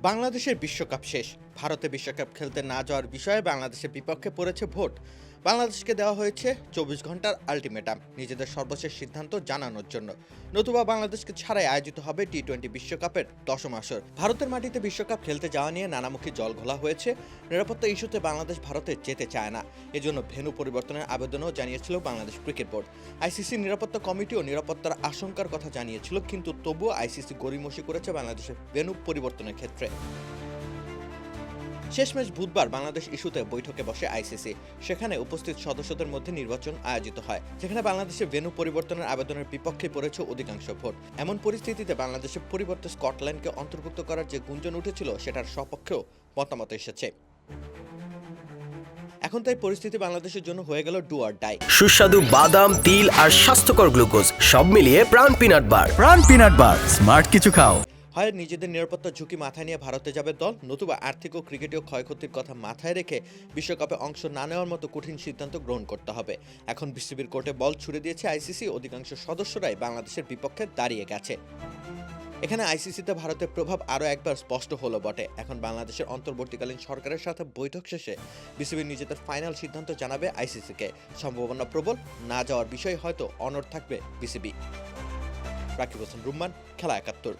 বাংলাদেশের বিশ্বকাপ শেষ। ভারতে বিশ্বকাপ খেলতে না যাওয়ার বিষয়ে বাংলাদেশের বিপক্ষে পড়েছে ভোট। বাংলাদেশকে দেওয়া হয়েছে চব্বিশ ঘণ্টার আলটিমেটাম, নিজেদের সর্বশেষ সিদ্ধান্ত জানানোর জন্য। নতুবা বাংলাদেশকে ছাড়াই আয়োজিত হবে টি টোয়েন্টি বিশ্বকাপের দশম আসর। ভারতের মাটিতে বিশ্বকাপ খেলতে যাওয়া নিয়ে নানামুখী জল ঘোলা হয়েছে। নিরাপত্তা ইস্যুতে বাংলাদেশ ভারতে যেতে চায় না। এজন্য ভেনু পরিবর্তনের আবেদনও জানিয়েছিল বাংলাদেশ ক্রিকেট বোর্ড। আইসিসি নিরাপত্তা কমিটিও নিরাপত্তার আশঙ্কার কথা জানিয়েছিল, কিন্তু তবুও আইসিসি গড়িমসি করেছে বাংলাদেশের ভেনু পরিবর্তনের ক্ষেত্রে। শেষমেশ বুধবার বাংলাদেশ ইস্যুতে বৈঠকে বসে আইসিসি। সেখানে উপস্থিত সদস্যদের মধ্যে নির্বাচন আয়োজিত হয়। যেখানে বাংলাদেশের ভেন্যু পরিবর্তনের আবেদনের বিপক্ষে পড়েছে অধিকাংশ ভোট। এমন পরিস্থিতিতে বাংলাদেশের পরিবর্তে স্কটল্যান্ডকে অন্তর্ভুক্ত করার যে গুঞ্জন উঠেছিল সেটার সপক্ষেও মতামত এসেছে। এখন তাই পরিস্থিতি বাংলাদেশের জন্য হয়ে গেল ডু আর ডাই। সুস্বাদু বাদাম তিল আর স্বাস্থ্যকর গ্লুকোজ সব মিলিয়ে প্রাণ পিনাট বার। প্রাণ পিনাট বার স্মার্ট কিছু খাও। হয় নিজেদের নিরাপত্তা ঝুঁকি মাথায় নিয়ে ভারতে যাবে দল। নতুবা আর্থিক ও ক্রিকেটীয় ক্ষয়ক্ষতির কথা মাথায় রেখে বিশ্বকাপে অংশ না নেওয়ার মতো কঠিন সিদ্ধান্ত গ্রহণ করতে হবে। এখন বিসিবির কোর্টে বল ছুড়ে দিয়েছে আইসিসি। অধিকাংশ সদস্যরাই বাংলাদেশের বিপক্ষে দাঁড়িয়ে গেছে। এখানে আইসিসিতে ভারতের প্রভাব আরও একবার স্পষ্ট হলো বটে। এখন বাংলাদেশের অন্তর্বর্তীকালীন সরকারের সাথে বৈঠক শেষে বিসিবি নিজেদের ফাইনাল সিদ্ধান্ত জানাবে আইসিসিকে। সম্ভাবনা প্রবল, না যাওয়ার বিষয়ে হয়তো অনড় থাকবে বিসিবি। রাকিব হোসেন রুম্মান, খেলা একাত্তর।